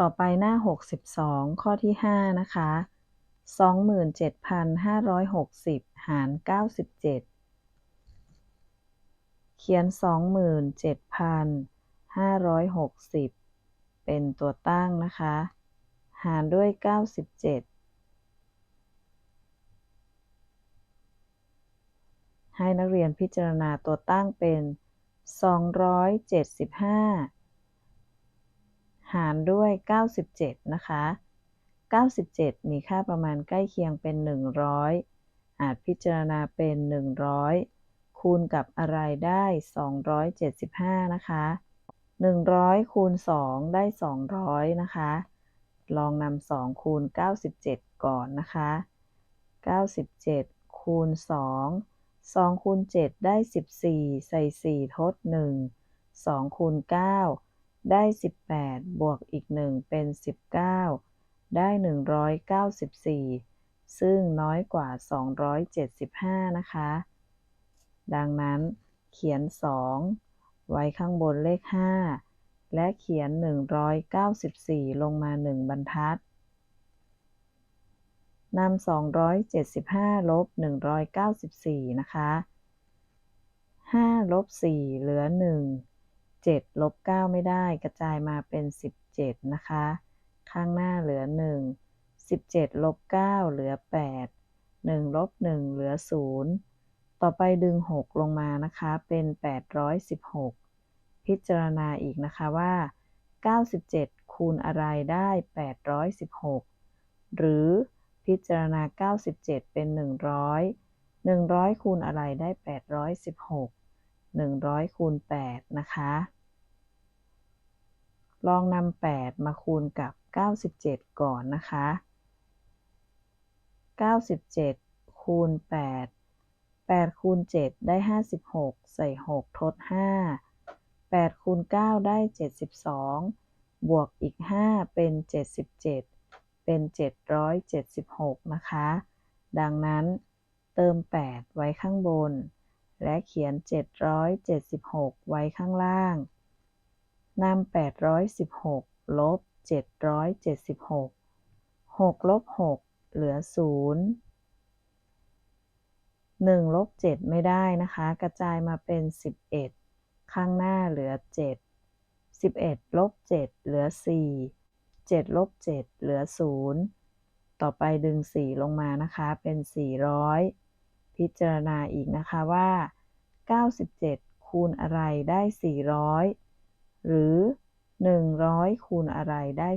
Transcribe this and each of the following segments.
ต่อไปหน้า 62 ข้อที่ 5 นะคะ 27,560 หาร 97 เขียน 27,560 เป็นตัวตั้งนะคะ หารด้วย 97 ให้นักเรียนพิจารณาตัวตั้งเป็น 275 หารด้วย 97 นะคะ 97 มีค่าประมาณใกล้เคียงเป็น 100 อาจพิจารณาเป็น 100 คูณกับอะไรได้ 275 นะคะ 100 คูณ 2 ได้ 200 นะคะ ลองนำ2คูณ 97 ก่อนนะคะ 97 คูณ 2 2คูณ7ได้ 14 ใส่ 4 ทด 1 2คูณ9 ได้ 18 บวกอีก 1 เป็น 19 ได้ 194 ซึ่งน้อยกว่า 275 นะคะ ดังนั้นเขียน 2 ไว้ข้างบนเลข 5 และเขียน 194 ลงมา 1 บรรทัดนำ275 ลบ 194 นะคะ 5 ลบ 4 เหลือ 1 7ลบ9ไม่ได้กระจายมาเป็น 17 นะคะ ข้างหน้าเหลือ 1 17ลบ9เหลือ 8 1ลบ1เหลือ 0 ต่อไปดึง 6 ลงมานะคะ เป็น 816 พิจารณาอีกนะคะว่า 97 คูณอะไรได้ 816 หรือพิจารณา 97 เป็น 100 100 คูณอะไรได้ 816 100คูณ8นะคะ ลองนำ8มาคูณกับ 97 ก่อนนะคะ 97 คูณ 8 8 คูณ 7 ได้ 56 ใส่ 6 ทด 5 8 คูณ 9 ได้ 72 บวกอีก 5 เป็น 77 เป็น 776 นะคะ ดังนั้นเติม 8 ไว้ข้างบน และเขียน 776 ไว้ข้างล่างนำ816 ลบ 776 6ลบ6เหลือ 0 1ลบ7ไม่ได้นะคะ กระจายมาเป็น 11 ข้างหน้าเหลือ 7 11ลบ7เหลือ 4 7ลบ7เหลือ 0 ต่อไปดึง 4 ลงมานะคะเป็น 400 พิจารณาอีกนะคะว่า 97 คูณอะไรได้ 400 หรือ 100 คูณอะไรได้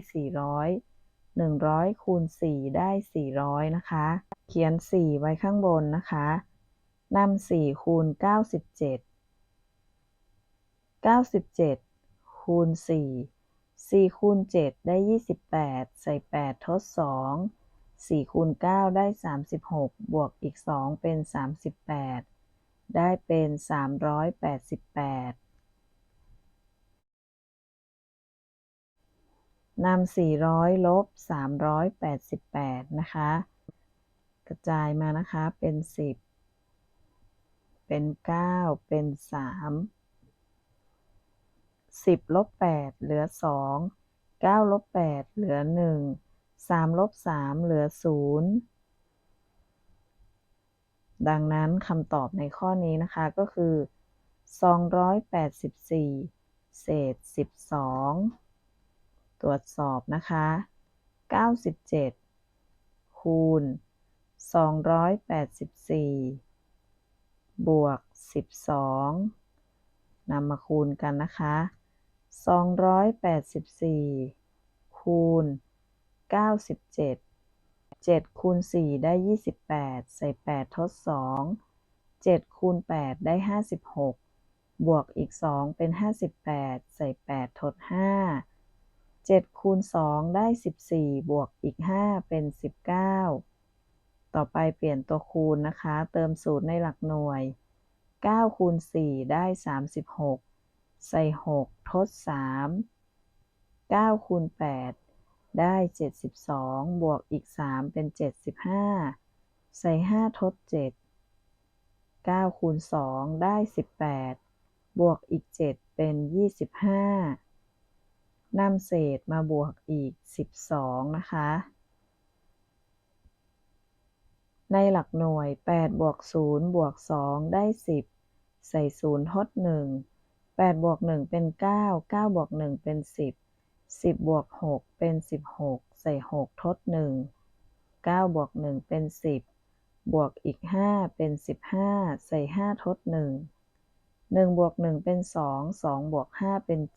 400 100 คูณ 4 ได้ 400 นะคะ เขียน 4 ไว้ข้างบนนะคะนำ4 คูณ 97 97 คูณ 4 4 คูณ 7 ได้ 28 ใส่ 8 ทด 2 4คูณ9ได้ 36 บวกอีก 2 เป็น 38 ได้เป็น 388นำ400 ลบ 388 นะคะ กระจายมานะคะ เป็น 10 เป็น 9 เป็น 3 10 ลบ 8 เหลือ 2 9 ลบ 8 เหลือ 1 3ลบ3เหลือ0ดังนั้นคำตอบในข้อนี้นะคะก็คือ 284 เศษ 12 ตรวจสอบนะคะ 97 คูณ 284 บวก 12 นำมาคูณกันนะคะ 284 คูณ 97 7คูณ4ได้ 28 ใส่ 8 ทด 2 7คูณ8ได้ 56 บวกอีก 2 เป็น 58 ใส่ 8 ทด 5 7คูณ2ได้ 14 บวกอีก 5 เป็น 19 ต่อไปเปลี่ยนตัวคูณนะคะ เติมสูตรในหลักหน่วย 9 คูณ 4 ได้ 36 ใส่ 6 ทด 3 9คูณ8 ได้ 72 บวกอีก 3 เป็น 75 ใส่ 5 ทด 7 9 คูณ 2 ได้ 18 บวกอีก 7 เป็น 25นำเศษมาบวกอีก 12 นะคะ ในหลักหน่วย 8 บวก 0 บวก 2 ได้ 10 ใส่ 0 ทด 1 8 บวก 1 เป็น 9 9 บวก 1 เป็น 10 10บวก6เป็น16ใส่6ทด1 9บวก1เป็น10บวกอีก5เป็น15ใส่5ทด1 1บวก1เป็น2 2บวก5เป็น7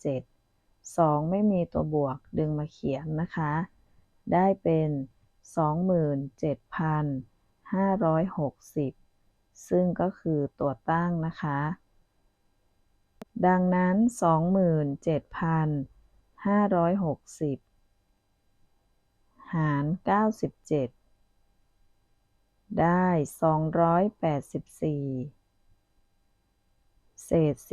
2ไม่มีตัวบวกดึงมาเขียนนะคะ ได้เป็น27,560ซึ่งก็คือตัวตั้งนะคะ ดังนั้น27,560หาร97ได้284เศษ12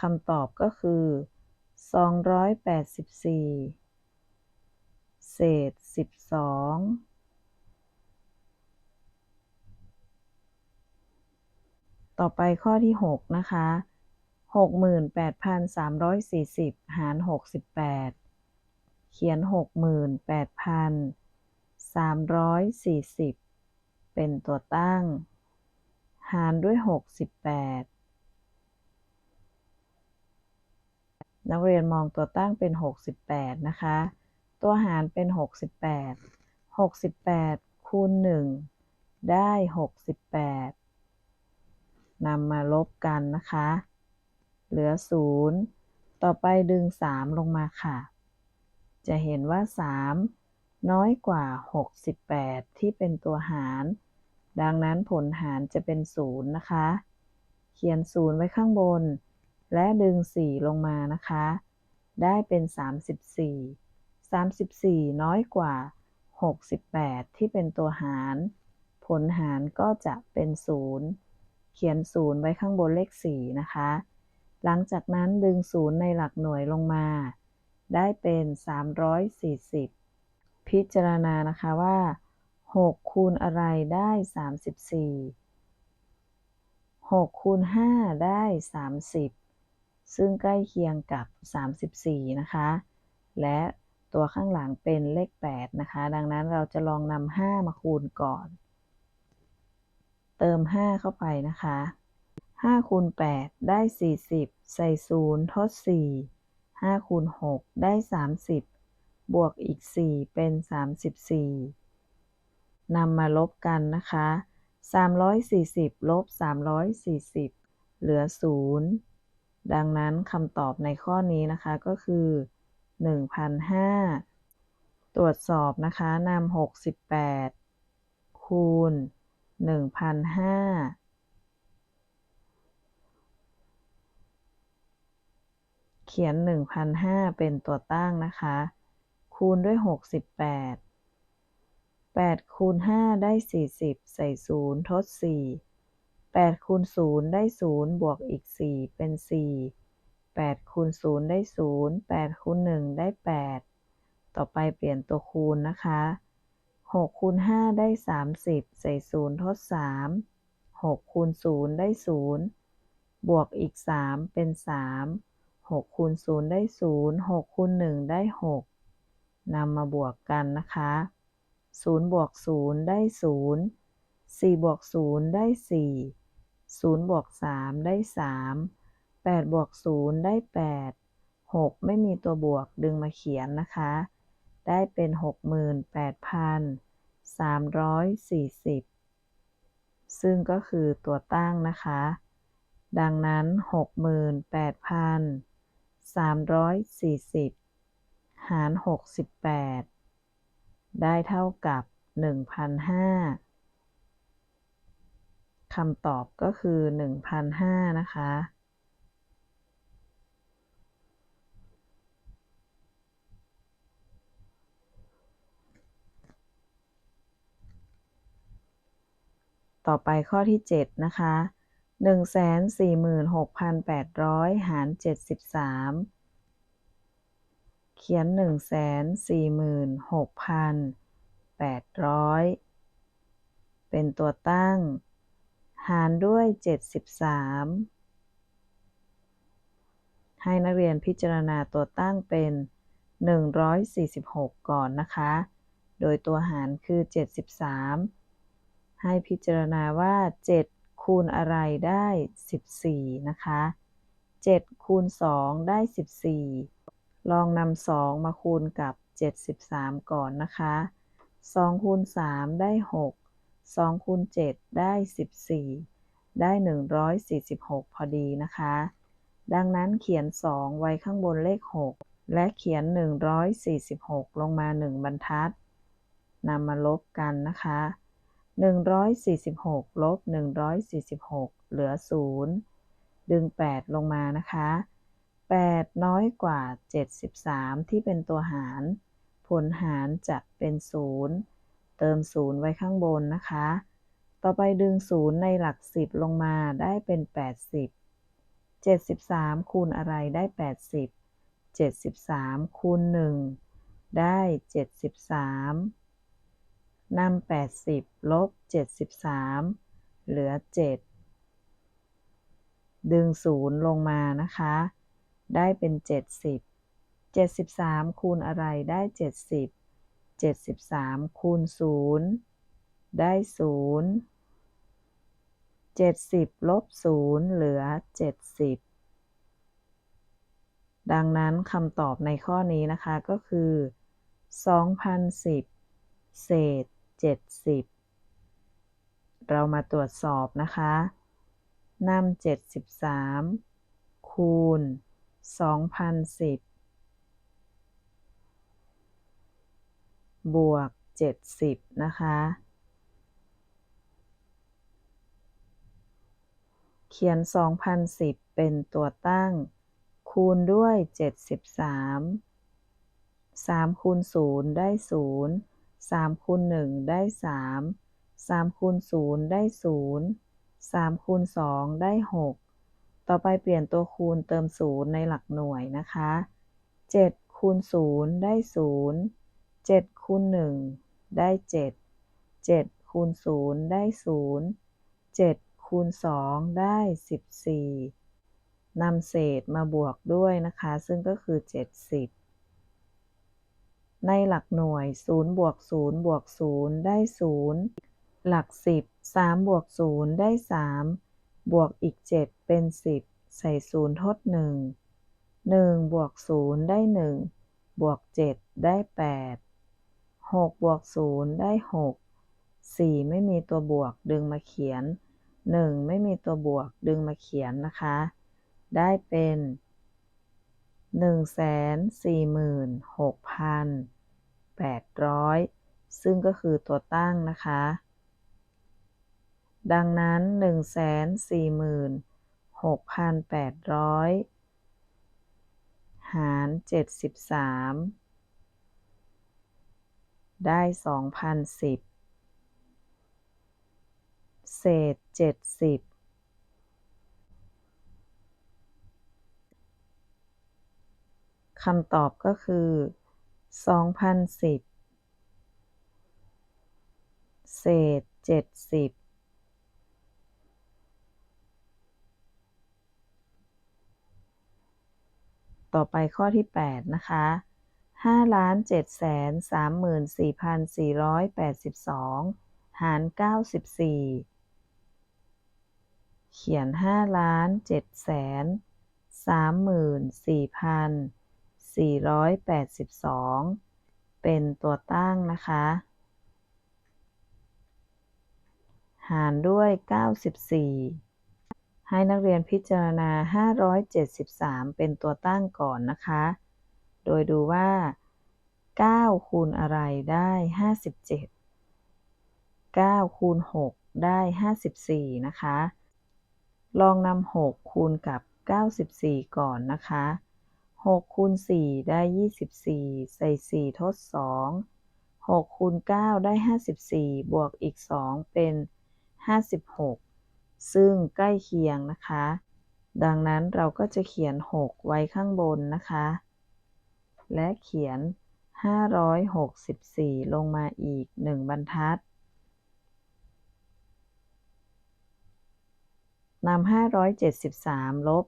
คำตอบก็คือ284เศษ12 ต่อไปข้อที่ 6 นะคะ 68,340 หาร 68 เขียน 68,340 เป็นตัวตั้ง หารด้วย 68 นักเรียนมองตัวตั้งเป็น 68 นะคะ ตัวหารเป็น 68 68 คูณ 1 ได้ 68 นำมาลบกันนะคะ เหลือ 0 ต่อไปดึง 3 ลงมาค่ะ จะเห็นว่า 3 น้อยกว่า 68 ที่เป็นตัวหาร ดังนั้นผลหารจะเป็น 0 นะคะ เขียน 0 ไว้ข้างบน และดึง 4 ลงมานะคะ ได้เป็น 34 34 น้อยกว่า 68 ที่เป็นตัวหาร ผลหารก็จะเป็น 0 เขียน0ไว้ข้างบนเลข 4 นะคะ หลังจากนั้นดึง0ในหลักหน่วยลงมา ได้เป็น 340 พิจารณานะคะว่า 6 คูณอะไรได้ 34 6คูณ5ได้ 30 ซึ่งใกล้เคียงกับ 34 นะคะ และตัวข้างหลังเป็นเลข 8 นะคะ ดังนั้นเราจะลองนำ5มาคูณก่อน เติม 5 เข้าไปนะคะ5คูณ8ได้ 40 ใส่ 0 ทด 4 5คูณ6ได้ 30 บวกอีก 4 เป็น 34นำมาลบกันนะคะ 340 ลบ 340 เหลือ 0 ดังนั้นคำตอบในข้อนี้นะคะก็คือ1,500ตรวจสอบนะคะนำ68 คูณ หนึ่งพันห้าเขียนหนึ่งพันห้าเป็นตัวตั้งนะคะ คูณด้วยหกสิบแปดแปดคูณห้าได้สี่สิบใส่ศูนย์ทดสี่แปดคูณศูนย์ได้ศูนย์บวกอีกสี่เป็นสี่แปดคูณศูนย์ได้ศูนย์แปดคูณหนึ่งได้แปดต่อไปเปลี่ยนตัวคูณนะคะ 6คูณ5ได้ 30 ใส่0ทด 3 6คูณ0ได้ 0 บวกอีก 3 เป็น 3 6คูณ0ได้ 0 6คูณ1ได้ 6นำมาบวกกันนะคะ 0 บวก 0 ได้ 0 4 บวก 0 ได้ 4 0 บวก 3 ได้ 3 8 บวก 0 ได้ 8 6 ไม่มีตัวบวกดึงมาเขียนนะคะ ได้เป็น 68,340 ซึ่งก็คือตัวตั้งนะคะ ดังนั้น 68,340 หาร 68 ได้เท่ากับ1,500คำตอบก็คือ1,500นะคะ ต่อไปข้อที่ 7 นะคะ146,800 หาร 73 เขียนหนึ่งแสนสี่หมื่นหกพันแปดร้อยเป็นตัวตั้ง หารด้วยเจ็ดสิบสามให้นักเรียนพิจารณาตัวตั้งเป็น 146 ก่อนนะคะ โดยตัวหารคือ 73 ให้พิจารณาว่า 7 คูณอะไรได้ 14 นะคะ 7 คูณ 2 ได้ 14 ลองนำ2 มาคูณกับ 73 ก่อนนะคะ 2 คูณ 3 ได้ 6 2 คูณ 7 ได้ 14 ได้ 146 พอดีนะคะ ดังนั้นเขียน 2 ไว้ข้างบนเลข 6 และเขียน 146 ลงมา 1 บรรทัดนำมาลบกันนะคะ 146ลบ146 เหลือ 0 ดึง 8 ลงมานะคะ 8 น้อยกว่า 73 ที่เป็นตัวหาร ผลหารจะเป็น 0 เติม 0 ไว้ข้างบนนะคะ ต่อไปดึง 0 ในหลัก 10 ลงมาได้เป็น 80 73 คูณอะไรได้ 80 73 คูณ 1 ได้ 73 นำ80ลบ73เหลือ7ดึง0ลงมานะคะ ได้เป็น70 73คูณอะไรได้70 73คูณ0ได้0 70ลบ0เหลือ70ดังนั้นคำตอบในข้อนี้นะคะก็คือ 2010 เศษ 70 เรามาตรวจสอบนะคะนำ73 คูณ 2010 บวก 70 นะคะ เขียน 2010 เป็นตัวตั้ง คูณด้วย 73 3 คูณ 0 ได้ 0 3คูณ1ได้3 3คูณ0ได้0 3คูณ2ได้6ต่อไปเปลี่ยนตัวคูณเติม0ในหลักหน่วยนะคะ7คูณ0ได้0 7คูณ1ได้7 7คูณ0ได้0 7คูณ2ได้14นำเศษมาบวกด้วยนะคะ ซึ่งก็คือ70 ในหลักหน่วย 0 บวก 0 บวก 0 ได้ 0 หลัก 10 3 บวก 0 ได้ 3 บวกอีก 7 เป็น 10 ใส่ 0 ทด 1 1 บวก 0 ได้ 1 บวก 7 ได้ 8 6 บวก 0 ได้ 6 4 ไม่มีตัวบวกดึงมาเขียน 1 ไม่มีตัวบวกดึงมาเขียนนะคะ ได้เป็น 146,800ซึ่งก็คือตัวตั้งนะคะ ดังนั้น146,800หาร73ได้2,010เศษ70 คำตอบก็คือ 2010 เศษ 70 ต่อไปข้อที่ 8 นะคะ5ล้าน7แสน34,482 หาร 94 เขียน5ล้าน7แสน34,000 482 เป็นตัวตั้งนะคะ หารด้วย 94 ให้นักเรียนพิจารณา 573 เป็นตัวตั้งก่อนนะคะ โดยดูว่า 9 คูณอะไรได้ 57 9 คูณ 6 ได้ 54 นะคะ ลองนำ 6 คูณกับ 94 ก่อนนะคะ 6คูณ4ได้ 24 ใส่ 4 ทด 2 6คูณ9ได้ 54 บวกอีก 2 เป็น 56 ซึ่งใกล้เคียงนะคะ ดังนั้นเราก็จะเขียน 6 ไว้ข้างบนนะคะ และเขียน 564 ลงมาอีก 1 บรรทัดนำ573 ลบ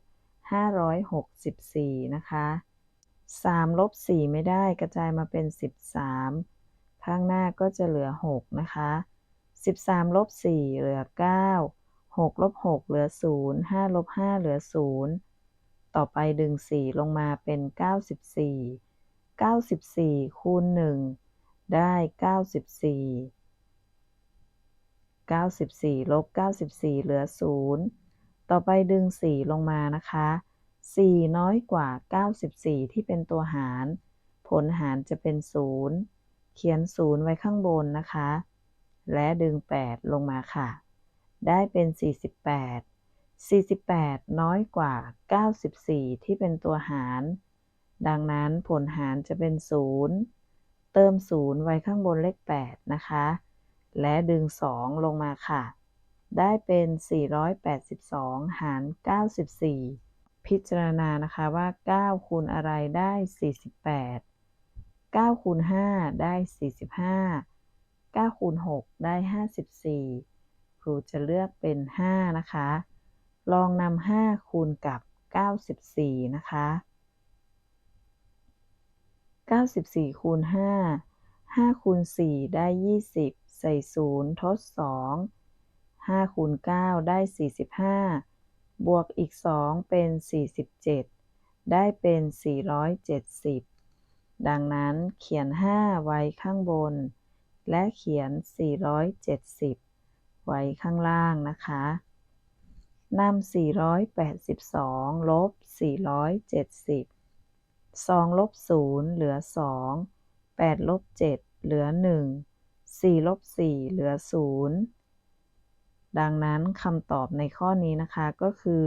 564 นะคะ3ลบ4ไม่ได้กระจายมาเป็น 13 ข้างหน้าก็จะเหลือ 6 นะคะ 13ลบ4เหลือ 9 6ลบ6เหลือ 0 5ลบ5เหลือ 0 ต่อไปดึง 4 ลงมาเป็น 94 94 คูณ 1 ได้ 94 94ลบ94 เหลือ 0 ต่อไปดึง 4 ลงมานะคะ 4 น้อยกว่า 94 ที่เป็นตัวหาร ผลหารจะเป็น 0 เขียน 0 ไว้ข้างบนนะคะ และดึง 8 ลงมาค่ะ ได้เป็น 48 48 น้อยกว่า 94 ที่เป็นตัวหาร ดังนั้นผลหารจะเป็น 0 เติม 0 ไว้ข้างบนเลข 8 นะคะ และดึง 2 ลงมาค่ะ ได้เป็น 482 หาร 94 พิจารณานะคะว่า 9 คูณอะไรได้ 48 9 คูณ 5 ได้ 45 9 คูณ 6 ได้ 54 ครูจะเลือกเป็น 5 นะคะ ลองนำ 5 คูณกับ 94 นะคะ 94 คูณ 5 5 คูณ 4 ได้ 20 ใส่ 0 ทด 2 5คูณ9ได้ 45 บวกอีก 2 เป็น 47 ได้เป็น 470 ดังนั้นเขียน 5 ไว้ข้างบน และเขียน 470 ไว้ข้างล่างนะคะนำ482 ลบ 470 2 ลบ 0 เหลือ 2 8 ลบ 7 เหลือ 1 4 ลบ 4 เหลือ 0 ดังนั้นคำตอบในข้อนี้นะคะก็คือ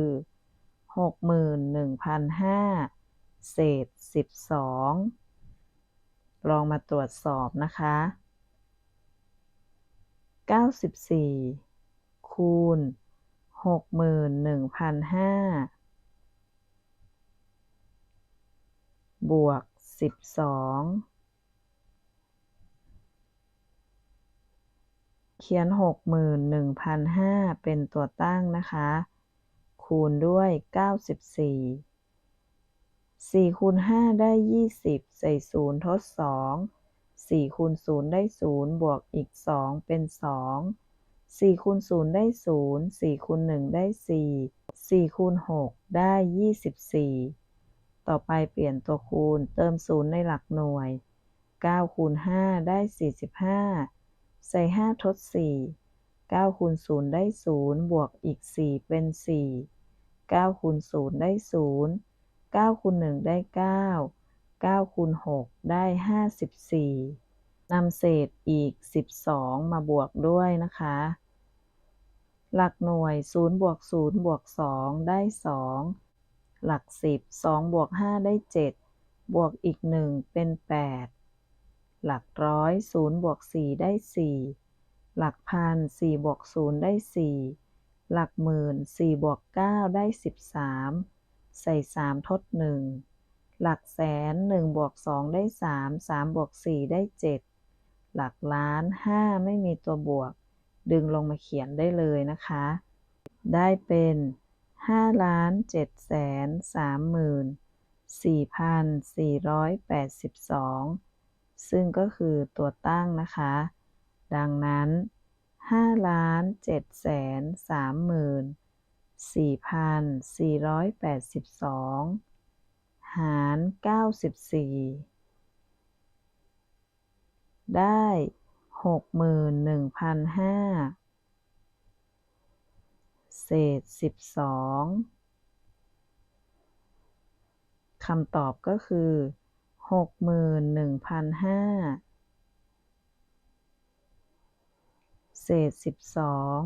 61,500เศษ 12 ลองมาตรวจสอบนะคะ 94 คูณ 61,500บวก 12 เขียน 61,500เป็นตัวตั้งนะคะ คูณด้วย 94 4คูณ5ได้ 20 ใส่0ทด 2 4คูณ0ได้ 0 บวกอีก 2 เป็น 2 4คูณ0ได้ 0 4คูณ1ได้ 4 4คูณ6ได้ 24 ต่อไปเปลี่ยนตัวคูณเติม 0 ในหลักหน่วย 9คูณ5ได้ 45 ใส่5ทด4 9คูณ0ได้0บวกอีก4เป็น4 9คูณ0ได้0 9คูณ1ได้9 9คูณ6ได้54นำเศษอีก12มาบวกด้วยนะคะ หลักหน่วย0บวก0บวก2ได้2หลัก10 2บวก5ได้7บวกอีก1เป็น8 หลักร้อยศูนย์บวกสี่ได้สี่หลักพันสี่บวกศูนย์ได้สี่หลักหมื่นสี่บวกเก้าได้สิบสามใส่สามทดหนึ่งหลักแสนหนึ่งบวกสองได้สามสามบวกสี่ได้เจ็ดหลักล้านห้าไม่มีตัวบวก ดึงลงมาเขียนได้เลยนะคะ ได้เป็นห้าล้านเจ็ดแสนสามหมื่นสี่พันสี่ร้อยแปดสิบสอง ซึ่งก็คือตัวตั้งนะคะ ดังนั้น5ล้าน7แสน3หมื่น4,482 หาร 94 ได้ 61,500เศษ 12คำตอบก็คือ หกหมื่นหนึ่งพันห้าเศษสิบสอง